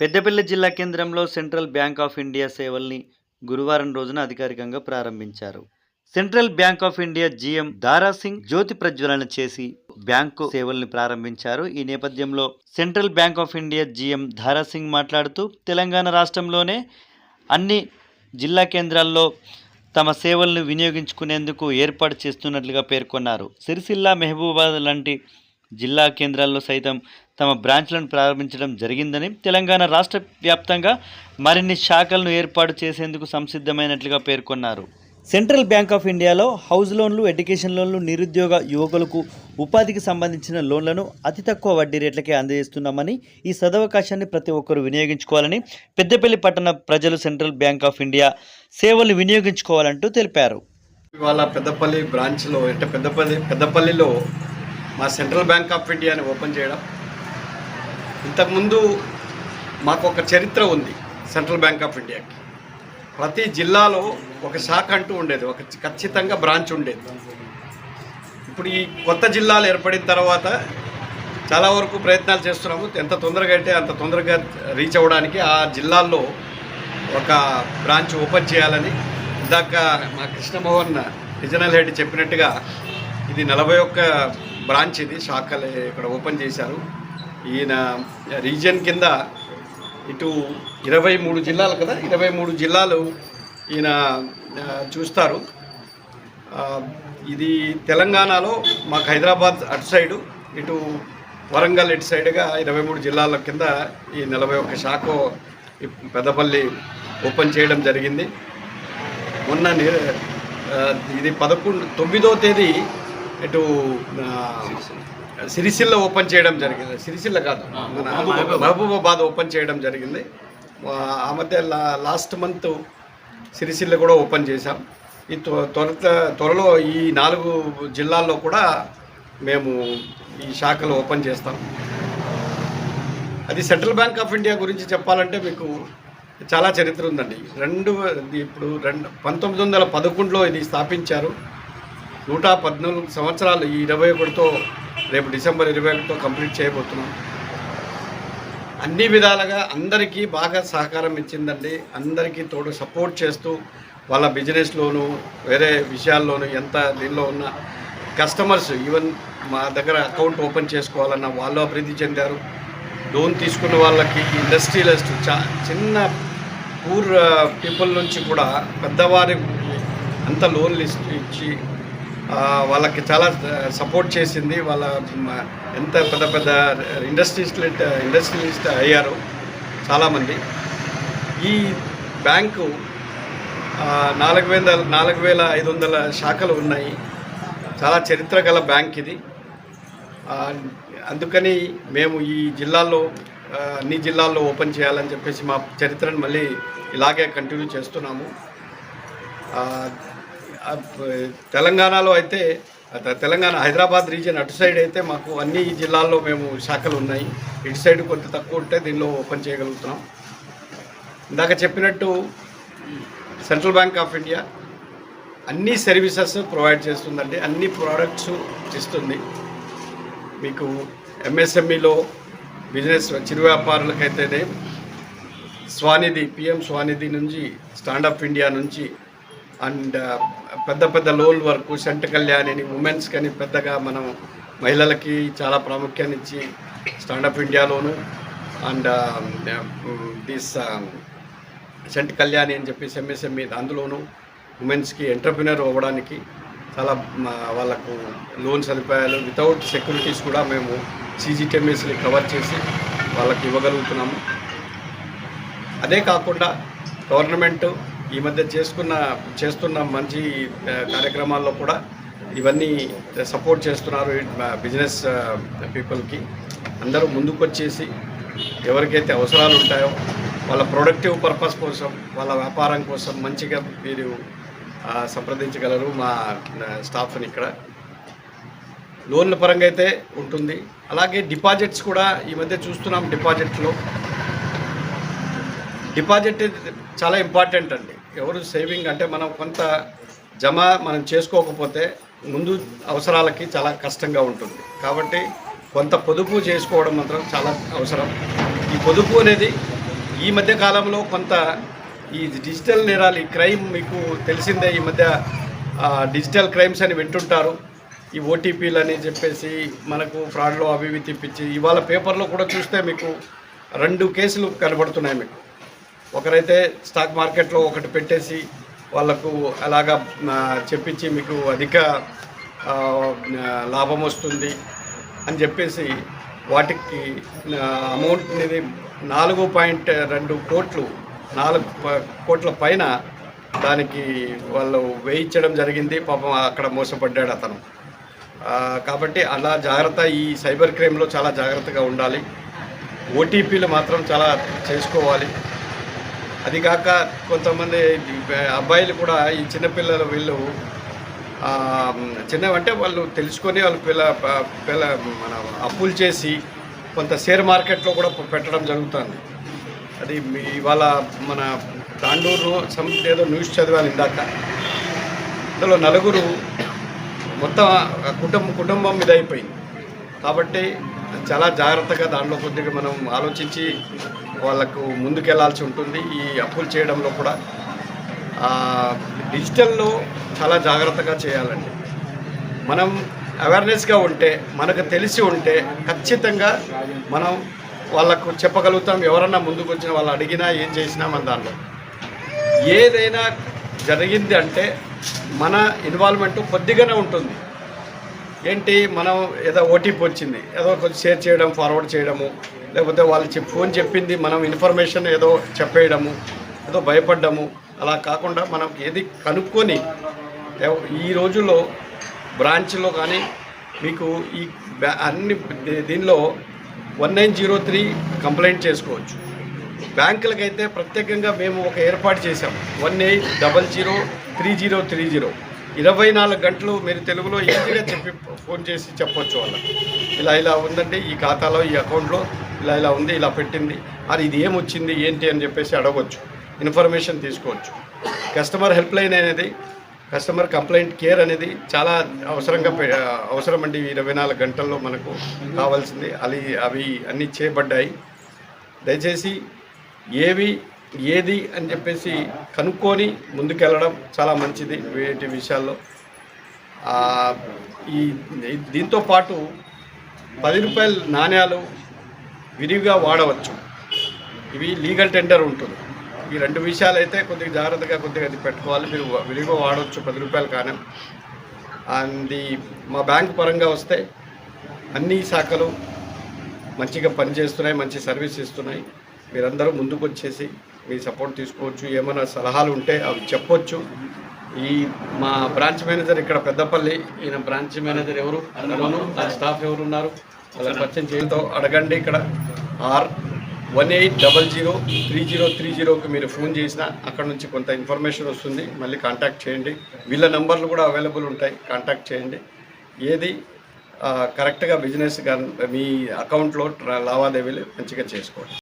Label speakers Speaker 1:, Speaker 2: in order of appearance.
Speaker 1: పెద్దపల్లి జిల్లా కేంద్రంలో central bank of India సేవల్ని గురువారం రోజున అధికారికంగా ప్రారంభించారు. Central Bank of India GM Dara Singh జ్యోతి ప్రజ్వలన చేసి బ్యాంకు సేవల్ని ప్రారంభించారు. ఈ నేపథ్యంలో Central Bank of India GM Dara Singh మాట్లాడుతూ తెలంగాణ రాష్ట్రంలోనే అన్ని జిల్లా కేంద్రాల్లో తమ సేవలను వినియోగించుకునేందుకు ఏర్పాటు చేస్తున్నట్లుగా పేర్కొన్నారు. సిరిసిల్ల మహబూబాద్ లాంటి జిల్లా కేంద్రాల్లో సైతం తమ బ్రాంచ్లను ప్రారంభించడం జరిగిందని తెలంగాణ రాష్ట్ర వ్యాప్తంగా మరిన్ని శాఖలను ఏర్పాటు చేసేందుకు సంసిద్ధమైనట్లుగా పేర్కొన్నారు. సెంట్రల్ బ్యాంక్ ఆఫ్ ఇండియాలో హౌస్ లోన్లు ఎడ్యుకేషన్ లోన్లు నిరుద్యోగ యువకులకు ఉపాధికి సంబంధించిన లోన్లను అతి తక్కువ వడ్డీ రేట్లకే అందజేస్తున్నామని ఈ సదవకాశాన్ని ప్రతి ఒక్కరూ వినియోగించుకోవాలని పెద్దపల్లి పట్టణ ప్రజలు సెంట్రల్ బ్యాంక్ ఆఫ్ ఇండియా సేవలు వినియోగించుకోవాలంటూ తెలిపారు.
Speaker 2: ఇవాళ పెద్దపల్లి బ్రాంచ్లో అంటే పెద్దపల్లి పెద్దపల్లిలో మా సెంట్రల్ బ్యాంక్ ఆఫ్ ఇండియాని ఓపెన్ చేయడం ఇంతకుముందు మాకు ఒక చరిత్ర ఉంది సెంట్రల్ బ్యాంక్ ఆఫ్ ఇండియాకి. ప్రతి జిల్లాలో ఒక శాఖ అంటూ ఉండేది ఒక ఖచ్చితంగా బ్రాంచ్ ఉండేది. ఇప్పుడు ఈ కొత్త జిల్లాలు ఏర్పడిన తర్వాత చాలా వరకు ప్రయత్నాలు చేస్తున్నాము. ఎంత తొందరగా అయితే అంత తొందరగా రీచ్ అవ్వడానికి ఆ జిల్లాల్లో ఒక బ్రాంచ్ ఓపెన్ చేయాలని ఇందాక మా కృష్ణమోహన్ రీజనల్ హెడ్ చెప్పినట్టుగా ఇది నలభై ఒక్క బ్రాంచ్ ఇది శాఖలు ఇక్కడ ఓపెన్ చేశారు. ఈయన రీజియన్ కింద ఇటు ఇరవై మూడు జిల్లాలు కదా ఇరవై మూడు జిల్లాలు ఈయన చూస్తారు. ఇది తెలంగాణలో మాకు హైదరాబాద్ అటు సైడు ఇటు వరంగల్ ఇటు సైడ్గా ఇరవై మూడు జిల్లాల కింద ఈ నలభై ఒక్క శాఖ పెద్దపల్లి ఓపెన్ చేయడం జరిగింది. మొన్న ఇది పదకొండు తొమ్మిదో తేదీ ఇటు సిరిసిల్ల ఓపెన్ చేయడం జరిగింది. సిరిసిల్ల కాదు. మన మహబూబాబాద్. ఓపెన్ చేయడం జరిగింది. ఆ, మధ్య లా- లాస్ట్ మంత్ సిరిసిల్ల కూడా ఓపెన్ చేశాం. ఈ త్వ- త్వర త్వరలో ఈ నాలుగు జిల్లాల్లో కూడా మేము ఈ శాఖలు ఓపెన్ చేస్తాం. అది సెంట్రల్ బ్యాంక్ ఆఫ్ ఇండియా గురించి చెప్పాలంటే మీకు చాలా చరిత్ర ఉందండి. రెండు ఇప్పుడు రెండు పంతొమ్మిది వందల పదకొండులో ఇది స్థాపించారు. నూట పద్నాలుగు సంవత్సరాలు ఈ ఇరవై ఒకటితో రేపు డిసెంబర్ ఇరవై ఒకటితో కంప్లీట్ చేయబోతున్నాం. అన్ని విధాలుగా అందరికీ బాగా సహకారం ఇచ్చిందండి. అందరికీ తోడు సపోర్ట్ చేస్తూ వాళ్ళ బిజినెస్లోను వేరే విషయాల్లోనూ ఎంత దీనిలో ఉన్న కస్టమర్స్ ఈవెన్ మా దగ్గర అకౌంట్ ఓపెన్ చేసుకోవాలన్న వాళ్ళు అభివృద్ధి చెందారు. లోన్ తీసుకున్న వాళ్ళకి ఇండస్ట్రియలిస్ట్ చా చిన్న పూర్ పీపుల్ నుంచి కూడా పెద్దవారి అంత లోన్లు ఇచ్చి ఇచ్చి వాళ్ళకి చాలా సపోర్ట్ చేసింది. వాళ్ళ ఎంత పెద్ద పెద్ద ఇండస్ట్రియలిస్ట్ ఇండస్ట్రియలిస్ట్ అయ్యారు చాలామంది. ఈ బ్యాంకు నాలుగు వేల నాలుగు వేల ఐదు వందల శాఖలు ఉన్నాయి. చాలా చరిత్ర గల బ్యాంక్ ఇది. అందుకని మేము ఈ జిల్లాల్లో అన్ని జిల్లాల్లో ఓపెన్ చేయాలని చెప్పేసి మా చరిత్రను మళ్ళీ ఇలాగే కంటిన్యూ చేస్తున్నాము. తెలంగాణలో అయితే తెలంగాణ హైదరాబాద్ రీజియన్ అటు సైడ్ అయితే మాకు అన్ని జిల్లాల్లో మేము శాఖలు ఉన్నాయి. ఇటు సైడ్ కొంత తక్కువ ఉంటే దీనిలో ఓపెన్ చేయగలుగుతున్నాం. ఇందాక చెప్పినట్టు సెంట్రల్ బ్యాంక్ ఆఫ్ ఇండియా అన్ని సర్వీసెస్ ప్రొవైడ్ చేస్తుందండి. అన్ని ప్రోడక్ట్స్ ఇస్తుంది. మీకు ఎంఎస్ఎంఈలో బిజినెస్ చిరు వ్యాపారులకైతేనే స్వానిధి పిఎం స్వానిధి నుంచి స్టాండప్ ఇండియా నుంచి అండ్ పెద్ద పెద్ద లోల్ వరకు సెంట్ కళ్యాణి ఉమెన్స్ కానీ పెద్దగా మనం మహిళలకి చాలా ప్రాముఖ్యాన్ని ఇచ్చి స్టాండప్ ఇండియాలోను అండ్ దిస్ సెంట్ కళ్యాణి అని చెప్పేసి ఎంఎస్ఎంఈ అందులోను ఉమెన్స్కి ఎంటర్ప్రినర్ అవ్వడానికి చాలా వాళ్ళకు లోన్ సదుపాయాలు వితౌట్ సెక్యూరిటీస్ కూడా మేము సీజీటీఎంఎస్ని కవర్ చేసి వాళ్ళకి ఇవ్వగలుగుతున్నాము. అదే కాకుండా గవర్నమెంట్ ఈ మధ్య చేసుకున్న చేస్తున్న మంచి కార్యక్రమాల్లో కూడా ఇవన్నీ సపోర్ట్ చేస్తున్నారు బిజినెస్ పీపుల్కి. అందరూ ముందుకొచ్చేసి ఎవరికైతే అవసరాలు ఉంటాయో వాళ్ళ ప్రొడక్టివ్ పర్పస్ కోసం వాళ్ళ వ్యాపారం కోసం మంచిగా మీరు సంప్రదించగలరు మా స్టాఫ్ని ఇక్కడ. లోన్ల పరంగా అయితే ఉంటుంది. అలాగే డిపాజిట్స్ కూడా ఈ మధ్య చూస్తున్నాం డిపాజిట్లో. డిపాజిట్ చాలా ఇంపార్టెంట్ అండి. ఎవరు సేవింగ్ అంటే మనం కొంత జమ మనం చేసుకోకపోతే ముందు అవసరాలకి చాలా కష్టంగా ఉంటుంది. కాబట్టి కొంత పొదుపు చేసుకోవడం మాత్రం చాలా అవసరం. ఈ పొదుపు అనేది ఈ మధ్య కాలంలో కొంత ఈ డిజిటల్ నేరాలు ఈ క్రైమ్ మీకు తెలిసిందే ఈ మధ్య డిజిటల్ క్రైమ్స్ అని వింటుంటారు. ఈ ఓటీపీలు అని చెప్పేసి మనకు ఫ్రాడ్లో అవి ఇవి తిప్పించి ఇవాళ పేపర్లో కూడా చూస్తే మీకు రెండు కేసులు కనబడుతున్నాయి మీకు. ఒకరైతే స్టాక్ మార్కెట్లో ఒకటి పెట్టేసి వాళ్ళకు అలాగా చెప్పించి మీకు అధిక లాభం వస్తుంది అని చెప్పేసి వాటికి అమౌంట్ అనేది నాలుగు పాయింట్ రెండు కోట్లు నాలుగు కోట్ల పైన దానికి వాళ్ళు వేయించడం జరిగింది. పాపం అక్కడ మోసపడ్డాడు అతను. కాబట్టి అలా జాగ్రత్త ఈ సైబర్ క్రైమ్లో చాలా జాగ్రత్తగా ఉండాలి. ఓటీపీలు మాత్రం చాలా చేసుకోవాలి. అది కాక కొంతమంది అబ్బాయిలు కూడా ఈ చిన్నపిల్లలు వీళ్ళు చిన్న అంటే వాళ్ళు తెలుసుకొని వాళ్ళు పిల్ల పిల్ల మన అప్పులు చేసి కొంత షేర్ మార్కెట్లో కూడా పెట్టడం జరుగుతుంది. అది మీ ఇవాళ మన తాండూరు సమ్ ఏదో న్యూస్ చదివాను ఇందాక. అందులో నలుగురు మొత్తం కుటుంబం కుటుంబం మీద అయిపోయింది. కాబట్టి చాలా జాగ్రత్తగా దాంట్లో కొద్దిగా మనం ఆలోచించి వాళ్ళకు ముందుకెళ్ళాల్సి ఉంటుంది ఈ అప్పులు చేయడంలో కూడా. డిజిటల్లో చాలా జాగ్రత్తగా చేయాలండి. మనం అవేర్నెస్గా ఉంటే మనకు తెలిసి ఉంటే ఖచ్చితంగా మనం వాళ్ళకు చెప్పగలుగుతాం ఎవరన్నా ముందుకు వచ్చిన వాళ్ళు అడిగినా ఏం చేసినా మన దాంట్లో. ఏదైనా జరిగింది అంటే మన ఇన్వాల్వ్మెంట్ కొద్దిగానే ఉంటుంది. ఏంటి మనం ఏదో ఓటీపీ వచ్చింది ఏదో కొంచెం షేర్ చేయడం ఫార్వర్డ్ చేయడము లేకపోతే వాళ్ళు ఫోన్ చెప్పింది మనం ఇన్ఫర్మేషన్ ఏదో చెప్పేయడము ఏదో భయపడ్డము అలా కాకుండా మనం ఏది కనుక్కొని ఈ రోజుల్లో బ్రాంచ్లో కానీ మీకు ఈ బ్యా- అన్ని దీనిలో one nine zero three complaint చేసుకోవచ్చు. బ్యాంకులకైతే ప్రత్యేకంగా మేము ఒక ఏర్పాటు చేశాం. One eight double zero three zero three zero. ఇరవై నాలుగు గంటలు మీరు తెలుగులో ఈజీగా చెప్పి ఫోన్ చేసి చెప్పొచ్చు వాళ్ళకి. ఇలా ఇలా ఉందండి ఈ ఖాతాలో ఈ అకౌంట్లో ఇలా ఇలా ఉంది ఇలా పెట్టింది. అది ఇది ఏమొచ్చింది ఏంటి అని చెప్పేసి అడగవచ్చు ఇన్ఫర్మేషన్ తీసుకోవచ్చు. కస్టమర్ హెల్ప్ లైన్ అనేది కస్టమర్ కంప్లైంట్ కేర్ అనేది చాలా అవసరంగా పె- అవసరం అండి ఇరవై నాలుగు గంటల్లో మనకు కావాల్సింది. అవి అవి అన్నీ చేయబడ్డాయి దయచేసి ఏవి ఏది అని చెప్పేసి కనుక్కొని ముందుకెళ్ళడం చాలా మంచిది వీటి విషయాల్లో. ఈ ఈ- దీంతో పాటు పది రూపాయల నాణ్యాలు విరివిగా వాడవచ్చు. ఇవి లీగల్ టెండర్ ఉంటుంది. ఈ రెండు విషయాలు అయితే కొద్దిగా జాగ్రత్తగా కొద్దిగా అది పెట్టుకోవాలి. మీరు విరివిగా వాడవచ్చు పది రూపాయలు కానీ. అండ్ మా బ్యాంక్ పరంగా వస్తే అన్ని శాఖలు మంచిగా పనిచేస్తున్నాయి మంచి సర్వీస్ ఇస్తున్నాయి. మీరందరూ ముందుకు వచ్చేసి మీ సపోర్ట్ తీసుకోవచ్చు. ఏమైనా సలహాలు ఉంటే అవి చెప్పొచ్చు. ఈ మా బ్రాంచ్ మేనేజర్ ఇక్కడ పెద్దపల్లి ఈయన బ్రాంచ్ మేనేజర్ ఎవరు అందులోను ఆ స్టాఫ్ ఎవరు ఉన్నారు వాళ్ళ పరిచయం చేయడంతో అడగండి ఇక్కడ. Or one eight double zero three zero three జీరోకి మీరు ఫోన్ చేసినా అక్కడ నుంచి కొంత ఇన్ఫర్మేషన్ వస్తుంది. మళ్ళీ కాంటాక్ట్ చేయండి. వీళ్ళ నెంబర్లు కూడా అవైలబుల్ ఉంటాయి. కాంటాక్ట్ చేయండి. ఏది కరెక్ట్గా బిజినెస్ మీ అకౌంట్లో లావాదేవీలు మంచిగా చేసుకోండి.